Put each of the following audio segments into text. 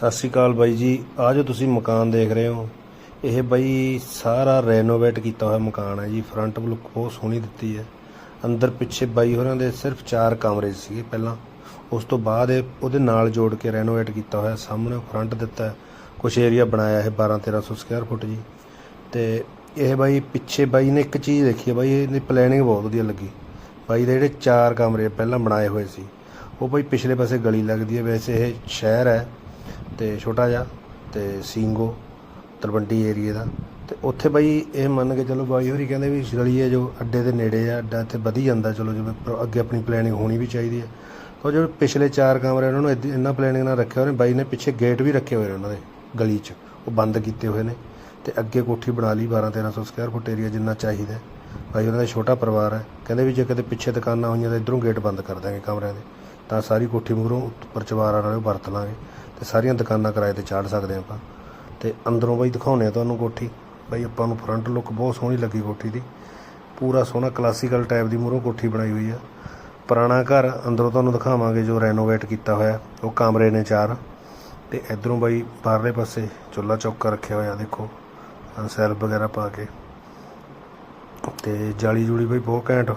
ਸਤਿ ਸ਼੍ਰੀ ਅਕਾਲ ਬਾਈ ਜੀ। ਆ ਜੋ ਤੁਸੀਂ ਮਕਾਨ ਦੇਖ ਰਹੇ ਹੋ, ਇਹ ਬਾਈ ਸਾਰਾ ਰੈਨੋਵੇਟ ਕੀਤਾ ਹੋਇਆ ਮਕਾਨ ਹੈ ਜੀ। ਫਰੰਟ ਲੁੱਕ ਬਹੁਤ ਸੋਹਣੀ ਦਿੱਤੀ ਹੈ। ਅੰਦਰ ਪਿੱਛੇ ਬਾਈ ਹੋਰਾਂ ਦੇ ਸਿਰਫ 4 ਕਮਰੇ ਸੀਗੇ ਪਹਿਲਾਂ। ਉਸ ਤੋਂ ਬਾਅਦ ਇਹ ਉਹਦੇ ਨਾਲ ਜੋੜ ਕੇ ਰੈਨੋਵੇਟ ਕੀਤਾ ਹੋਇਆ। ਸਾਹਮਣੇ ਫਰੰਟ ਦਿੱਤਾ ਹੈ। ਕੁਝ ਏਰੀਆ ਬਣਾਇਆ ਹੈ 12 1300 ਸਕੁਅਰ ਫੁੱਟ ਜੀ। ਤੇ ਇਹ ਬਾਈ ਪਿੱਛੇ ਬਾਈ ਨੇ ਇੱਕ ਚੀਜ਼ ਦੇਖੀ ਹੈ ਬਾਈ, ਇਹਦੀ ਪਲੈਨਿੰਗ ਬਹੁਤ ਵਧੀਆ ਲੱਗੀ। ਬਾਈ ਦੇ ਜਿਹੜੇ 4 ਕਮਰੇ ਪਹਿਲਾਂ ਬਣਾਏ ਹੋਏ ਸੀ। ਉਹ ਬਾਈ ਪਿਛਲੇ ਪਾਸੇ ਗਲੀ ਲੱਗਦੀ ਹੈ। ਵੈਸੇ ਇਹ ਸ਼ਹਿਰ ਹੈ। ਤੇ ਛੋਟਾ ਜਿਹਾ ਤੇ ਸਿੰਗੋ, ਤਲਵੰਡੀ ਏਰੀਏ ਦਾ। ਤੇ ਉੱਥੇ ਬਾਈ ਇਹ ਮੰਨ ਕੇ ਚਲੋ ਬਾਈ ਹੋਰੀ ਕਹਿੰਦੇ ਵੀ ਰਲੀਏ ਜੋ ਅੱਡੇ ਦੇ ਨੇੜੇ ਆ, ਅੱਡਾ ਇੱਥੇ ਵਧੀ ਜਾਂਦਾ, ਚਲੋ ਜਿਵੇਂ ਅੱਗੇ ਆਪਣੀ ਪਲੈਨਿੰਗ ਹੋਣੀ ਵੀ ਚਾਹੀਦੀ ਹੈ ਉਹ ਜਿਹੜੇ ਪਿਛਲੇ ਚਾਰ ਕਮਰੇ ਉਹਨਾਂ ਨੂੰ ਏਦੀ- ਇੰਨਾ ਪਲੈਨਿੰਗ ਨਾਲ ਰੱਖਿਆ ਉਹਨੇ, ਬਾਈ ਨੇ ਪਿੱਛੇ ਗੇਟ ਵੀ ਰੱਖੇ ਹੋਏ ਨੇ ਉਹਨਾਂ ਦੇ ਗਲੀ 'ਚ, ਉਹ ਬੰਦ ਕੀਤੇ ਹੋਏ ਨੇ। ਤੇ ਅੱਗੇ ਕੋਠੀ ਬਣਾ ਲਈ 12 1300 ਸਕੁਅਰ ਫੁੱਟ ਏਰੀਆ ਜਿੰਨਾ ਚਾਹੀਦਾ। ਹੈ। ਬਾਈ ਉਹਨਾਂ ਦਾ ਛੋਟਾ ਪਰਿਵਾਰ ਹੈ। ਕਹਿੰਦੇ ਵੀ ਜੇ ਕਿਤੇ ਪਿੱਛੇ ਦੁਕਾਨਾਂ ਹੋਈਆਂ ਤਾਂ ਇਧਰੋਂ ਗੇਟ ਬੰਦ ਕਰ ਦਾਂਗੇ ਕਮਰਿਆਂ ਦੇ। ਤਾਂ ਸਾਰੀ ਕੋਠੀ ਮੂਹਰੋਂ ਪਰਚਵਾਰਾਂ ਚਵਾਰਾਂ ਵਰਤ ਲਾਂਗੇ ਤੇ ਸਾਰੀਆਂ ਦੁਕਾਨਾਂ ਕਿਰਾਏ ਤੇ ਚਾੜ ਸਕਦੇ ਆਪਾਂ। ਤੇ ਅੰਦਰੋਂ ਬਾਈ ਦਿਖਾਉਣੇ ਆ ਤੁਹਾਨੂੰ ਕੋਠੀ। ਬਾਈ ਆਪਾਂ ਨੂੰ ਫਰੰਟ ਲੁੱਕ ਬਹੁਤ ਸੋਹਣੀ ਲੱਗੀ ਕੋਠੀ ਦੀ। ਪੂਰਾ ਸੋਹਣਾ ਕਲਾਸੀਕਲ ਟਾਈਪ ਦੀ ਮੂਹਰੋਂ ਕੋਠੀ ਬਣਾਈ ਹੋਈ ਆ। ਪੁਰਾਣਾ ਘਰ ਅੰਦਰੋਂ ਤੁਹਾਨੂੰ ਦਿਖਾਵਾਂਗੇ ਜੋ ਰੈਨੋਵੇਟ ਕੀਤਾ ਹੋਇਆ। ਉਹ ਕਮਰੇ ਨੇ ਚਾਰ। ਤੇ ਇਧਰੋਂ ਬਾਈ ਬਾਹਰਲੇ ਪਾਸੇ ਚੁੱਲਾ ਚੌਕਾ ਰੱਖਿਆ ਹੋਇਆ, ਦੇਖੋ। ਸੈਲਫ ਵਗੈਰਾ ਪਾ ਕੇ। ਤੇ ਜਾਲੀ ਜੂਲੀ ਬਈ ਬਹੁਤ ਘੈਂਟ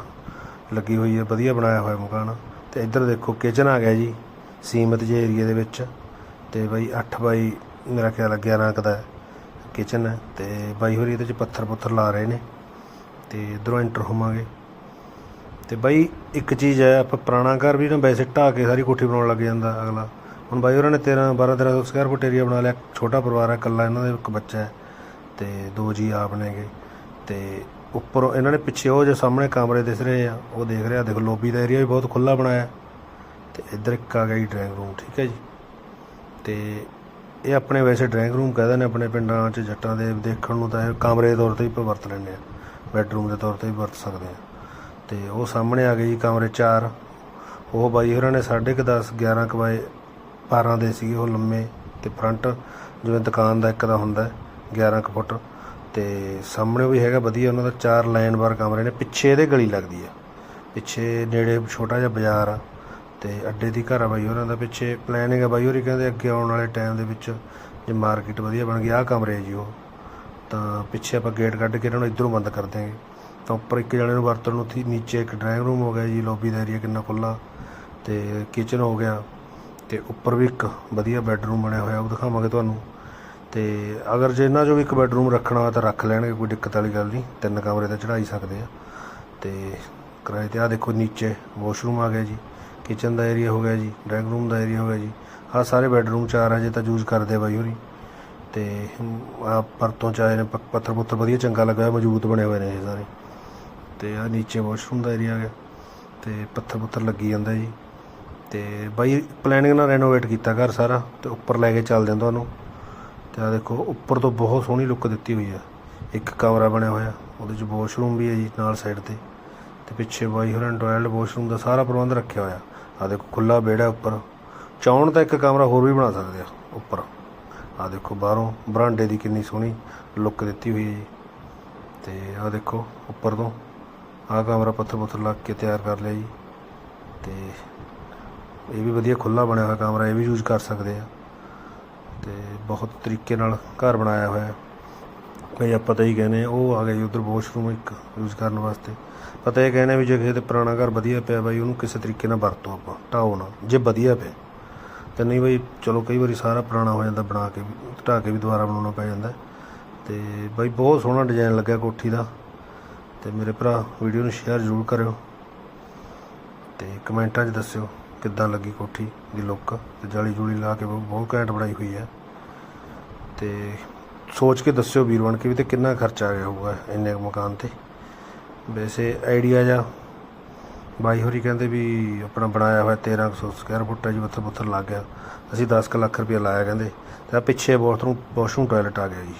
ਲੱਗੀ ਹੋਈ ਹੈ ਵਧੀਆ ਬਣਾਇਆ ਹੋਇਆ ਮਕਾਨ। ਤੇ ਇੱਧਰ ਦੇਖੋ ਕਿਚਨ ਆ ਗਿਆ ਜੀ, ਸੀਮਤ ਜੇ ਏਰੀਆ ਦੇ ਵਿੱਚ। ਤੇ ਬਾਈ 8 ਬਾਈ ਮੇਰਾ ਖਿਆਲ 11 ਕੁ ਦਾ ਕਿਚਨ ਹੈ। ਤੇ ਬਾਈ ਹੋਰੀ ਇਹਦੇ ਚ ਪੱਥਰ ਪੁੱਥਰ ਲਾ ਰਹੇ ਨੇ। ਤੇ ਇਧਰੋਂ ਐਂਟਰ ਹੋਵਾਂਗੇ। ਤੇ ਬਾਈ ਇੱਕ ਚੀਜ਼ ਹੈ, ਆਪਾਂ ਪੁਰਾਣਾ ਘਰ ਵੀ ਨਾ ਵੈਸੇ ਢਾਹ ਕੇ ਸਾਰੀ ਕੋਠੀ ਬਣਾਉਣ ਲੱਗ ਜਾਂਦਾ ਅਗਲਾ। ਹੁਣ ਬਾਈ ਹੋਰਾਂ ਨੇ 13 12 1300 ਸਕੁਅਰ ਫੁੱਟ ਏਰੀਆ ਬਣਾ ਲਿਆ। ਛੋਟਾ ਪਰਿਵਾਰ ਹੈ, ਇਕੱਲਾ ਇਹਨਾਂ ਦਾ, ਇੱਕ ਬੱਚਾ ਹੈ। ਤੇ ਦੋ ਜੀ ਆਪ ਨੇਗੇ। ਤੇ ਉੱਪਰੋਂ ਇਹਨਾਂ ਨੇ ਪਿੱਛੇ ਉਹ ਜੋ ਸਾਹਮਣੇ ਕਮਰੇ ਦਿਸ ਰਹੇ ਆ ਉਹ ਦੇਖ ਰਿਹਾ ਦੇਖੋ ਲੋਬੀ ਦਾ ਏਰੀਆ ਵੀ ਬਹੁਤ ਖੁੱਲਾ ਬਣਾਇਆ ਤੇ ਇੱਧਰ ਇੱਕ ਆ ਗਿਆ ਜੀ ਡਰਾਇੰਗ ਰੂਮ ਠੀਕ ਹੈ ਜੀ। ਤੇ ਇਹ ਆਪਣੇ ਵੈਸੇ ਡਰਾਇੰਗ ਰੂਮ ਕਹਿੰਦੇ ਨੇ ਆਪਣੇ ਪਿੰਡਾਂ 'ਚ ਜੱਟਾਂ ਦੇ ਦੇਖਣ ਨੂੰ ਤਾਂ ਇਹ ਕਮਰੇ ਦੇ ਤੌਰ ਤੇ ਵੀ ਵਰਤ ਲੈਂਦੇ ਆ। ਬੈੱਡਰੂਮ ਦੇ ਤੌਰ ਤੇ ਵੀ ਵਰਤ ਸਕਦੇ ਆ। ਤੇ ਉਹ ਸਾਹਮਣੇ ਆ ਗਈ ਜੀ ਕਮਰੇ 4 ਉਹ ਬਾਈ ਹੋਰਾਂ ਨੇ 10:30 11 ਕੁ ਵਜੇ 12 ਦੇ ਸੀਗੇ ਉਹ ਲੰਮੇ ਤੇ ਫਰੰਟ ਜਿਵੇਂ ਦੁਕਾਨ ਦਾ ਇੱਕ ਦਾ ਹੁੰਦਾ ਹੈ, 11 ਕੁ ਫੁੱਟ। ਤੇ ਸਾਹਮਣੇ ਵੀ ਹੈਗਾ ਵਧੀਆ, ਉਹਨਾਂ ਦਾ ਚਾਰ ਲਾਈਨ ਬਾਰ ਕਮਰੇ ਨੇ, ਪਿੱਛੇ ਇਹਦੇ ਗਲੀ ਲੱਗਦੀ ਆ ਪਿੱਛੇ ਨੇੜੇ ਛੋਟਾ ਜਿਹਾ ਬਾਜ਼ਾਰ ਆ ਤੇ ਅੱਡੇ ਦੀ ਘਰ ਆ ਬਾਈ ਉਹਨਾਂ ਦਾ, ਪਿੱਛੇ ਪਲੈਨਿੰਗ ਆ ਬਾਈ ਹੋਰੀ ਕਹਿੰਦੇ ਅੱਗੇ ਆਉਣ ਵਾਲੇ ਟਾਈਮ ਦੇ ਵਿੱਚ ਜੇ ਮਾਰਕੀਟ ਵਧੀਆ ਬਣ ਗਈ, ਆਹ ਕਮਰੇ ਜੀ ਉਹ। ਤਾਂ ਪਿੱਛੇ ਆਪਾਂ ਗੇਟ ਕੱਢ ਕੇ ਇਹਨਾਂ ਨੂੰ ਇਧਰੋਂ ਬੰਦ ਕਰ ਦਿਆਂਗੇ। ਤਾਂ ਉੱਪਰ ਇੱਕ ਜਣੇ ਨੂੰ ਵਰਤਣ ਨੂੰ ਥੀ ਨੀਚੇ ਇੱਕ ਡਰਾਇੰਗ ਰੂਮ ਹੋ ਗਿਆ ਜੀ ਲੌਬੀ ਦਾ ਏਰੀਆ ਕਿੰਨਾ ਖੁੱਲਾ ਤੇ ਕਿਚਨ ਹੋ ਗਿਆ ਤੇ ਉੱਪਰ ਵੀ ਇੱਕ ਵਧੀਆ ਬੈੱਡਰੂਮ ਬਣਿਆ ਹੋਇਆ, ਉਹ ਦਿਖਾਵਾਂਗੇ ਤੁਹਾਨੂੰ। ਤੇ ਅਗਰ ਜੇ ਇਹਨਾਂ ਚੋਂ ਵੀ ਇੱਕ ਬੈਡਰੂਮ ਰੱਖਣਾ ਹੋਇਆ ਤਾਂ ਰੱਖ ਲੈਣਗੇ, ਕੋਈ ਦਿੱਕਤ ਵਾਲੀ ਗੱਲ ਨਹੀਂ। ਤਿੰਨ ਕਮਰੇ ਤਾਂ ਚੜਾਈ ਸਕਦੇ ਆ। ਤੇ ਕਿਰਾਏ ਤੇ ਆ ਦੇਖੋ ਨੀਚੇ ਵਾਸ਼ਰੂਮ ਆ ਗਿਆ ਜੀ, ਕਿਚਨ ਦਾ ਏਰੀਆ ਹੋ ਗਿਆ ਜੀ, ਡਰਾਇੰਗ ਰੂਮ ਦਾ ਏਰੀਆ ਹੋ ਗਿਆ ਜੀ। ਆਹ ਸਾਰੇ ਬੈਡਰੂਮ ਚਾਰ ਹਜੇ ਤਾਂ ਯੂਜ਼ ਕਰਦੇ ਆ ਬਾਈ ਹੋਰੀ। ਤੇ ਆ ਪਰਤੋਂ ਚ ਆਏ ਨੇ ਪੱਥਰ ਪੁੱਥਰ ਵਧੀਆ ਚੰਗਾ ਲੱਗਾ ਹੋਇਆ, ਮਜ਼ਬੂਤ ਬਣੇ ਹੋਏ ਨੇ ਇਹ ਸਾਰੇ। ਤੇ ਆ ਨੀਚੇ ਵਾਸ਼ਰੂਮ ਦਾ ਏਰੀਆ ਆ ਗਿਆ, ਤੇ ਪੱਥਰ ਪੁੱਥਰ ਲੱਗੀ ਜਾਂਦਾ ਜੀ। ਤੇ ਬਾਈ ਪਲੈਨਿੰਗ ਨਾਲ ਰੈਨੋਵੇਟ ਕੀਤਾ ਘਰ ਸਾਰਾ, ਤੇ ਉੱਪਰ ਲੈ ਕੇ ਚੱਲਦੇ ਹਾਂ ਤੁਹਾਨੂੰ। ਤੇ ਆ ਦੇਖੋ, ਉੱਪਰ ਤੋਂ ਬਹੁਤ ਸੋਹਣੀ ਲੁੱਕ ਦਿੱਤੀ ਹੋਈ ਆ। ਇੱਕ ਕਮਰਾ ਬਣਿਆ ਹੋਇਆ, ਉਹਦੇ ਚ ਵਾਸ਼ਰੂਮ ਵੀ ਹੈ ਜੀ, ਨਾਲ ਸਾਈਡ ਤੇ। ਤੇ ਪਿੱਛੇ ਬਾਈ ਹੋਰਾਂ ਟਾਇਲਟ ਵਾਸ਼ਰੂਮ ਦਾ ਸਾਰਾ ਪ੍ਰਬੰਧ ਰੱਖਿਆ ਹੋਇਆ। ਆ ਦੇਖੋ ਖੁੱਲਾ ਵਿਹੜਾ ਉੱਪਰ। ਚਾਉਣ ਤਾਂ ਇੱਕ ਕਮਰਾ ਹੋਰ ਵੀ ਬਣਾ ਸਕਦੇ ਆ, ਉੱਪਰ। ਆ ਦੇਖੋ, ਬਾਹਰੋਂ ਬਰਾਂਡੇ ਦੀ ਕਿੰਨੀ ਸੋਹਣੀ ਲੁੱਕ ਦਿੱਤੀ ਹੋਈ ਹੈ ਜੀ। ਤੇ ਆ ਦੇਖੋ, ਉੱਪਰ ਤੋਂ ਆ ਕਮਰਾ ਪੱਥਰ ਪੁੱਥਰ ਲੱਗ ਕੇ ਤਿਆਰ ਕਰ ਲਿਆ ਜੀ। ਤੇ ਇਹ ਵੀ ਵਧੀਆ ਖੁੱਲਾ ਬਣਿਆ ਹੋਇਆ ਕਮਰਾ, ਇਹ ਵੀ ਯੂਜ਼ ਕਰ ਸਕਦੇ ਆ। ਤੇ ਬਹੁਤ ਤਰੀਕੇ ਨਾਲ ਘਰ ਬਣਾਇਆ ਹੋਇਆ ਹੈ। ਭਈ ਆਪਾਂ ਤਾਂ ਹੀ ਕਹਿੰਦੇ ਉਹ ਆ ਗਿਆ ਜੀ ਉਧਰ ਵਾਸ਼ਰੂਮ ਇੱਕ ਯੂਜ਼ ਕਰਨ ਵਾਸਤੇ। ਪਤਾ ਇਹ ਕਹਿੰਦੇ ਵੀ ਜੇ ਕਿਸੇ ਦੇ ਪੁਰਾਣਾ ਘਰ ਵਧੀਆ ਪਿਆ ਬਾਈ, ਉਹਨੂੰ ਕਿਸੇ ਤਰੀਕੇ ਨਾਲ ਵਰਤੋ ਆਪਾਂ ਢਾਓ ਨਾ, ਜੇ ਵਧੀਆ ਪਿਆ। ਤੇ ਨਹੀਂ ਬਈ, ਚਲੋ ਕਈ ਵਾਰੀ ਸਾਰਾ ਪੁਰਾਣਾ ਹੋ ਜਾਂਦਾ, ਬਣਾ ਕੇ ਵੀ ਢਾਹ ਕੇ ਵੀ ਦੁਬਾਰਾ ਬਣਾਉਣਾ ਪੈ ਜਾਂਦਾ। ਹੈ। ਤੇ ਬਾਈ ਬਹੁਤ ਸੋਹਣਾ ਡਿਜ਼ਾਈਨ ਲੱਗਿਆ ਕੋਠੀ ਦਾ। ਤੇ ਮੇਰੇ ਭਰਾ ਵੀਡੀਓ ਨੂੰ ਸ਼ੇਅਰ ਜ਼ਰੂਰ ਕਰਿਓ। ਤੇ ਕਮੈਂਟਾਂ 'ਚ ਦੱਸਿਓ। ਕਿੱਦਾਂ ਲੱਗੀ ਕੋਠੀ ਦੀ ਲੁੱਕ? ਤੇ ਜਾਲੀ ਜੂਲੀ ਲਾ ਕੇ ਬਹੁਤ- ਬਹੁਤ ਘੈਂਟ ਬਣਾਈ ਹੋਈ ਹੈ। ਤੇ ਸੋਚ ਕੇ ਦੱਸਿਓ ਵੀਰ ਬਣ ਕੇ ਵੀ ਤੇ ਕਿੰਨਾ ਖਰਚਾ ਆ ਗਿਆ ਹੋਊਗਾ ਇੰਨੇ ਕੁ ਮਕਾਨ ਤੇ? ਵੈਸੇ ਆਈਡੀਆ ਜਾਂ ਬਾਈ ਹੋਰੀ ਕਹਿੰਦੇ ਵੀ ਆਪਣਾ ਬਣਾਇਆ ਹੋਇਆ 1300 ਸਕੁਅਰ ਫੁੱਟ ਹੈ ਜੀ ਪੱਥਰ ਪੁੱਥਰ ਲੱਗ ਗਿਆ। ਅਸੀਂ 10 ਕੁ ਲੱਖ ਰੁਪਏ ਲਾਇਆ ਕਹਿੰਦੇ। ਤੇ ਪਿੱਛੇ ਬਾਥਰੂਮ ਵਾਸ਼ਰੂਮ ਟਾਇਲਟ ਆ ਗਿਆ ਜੀ।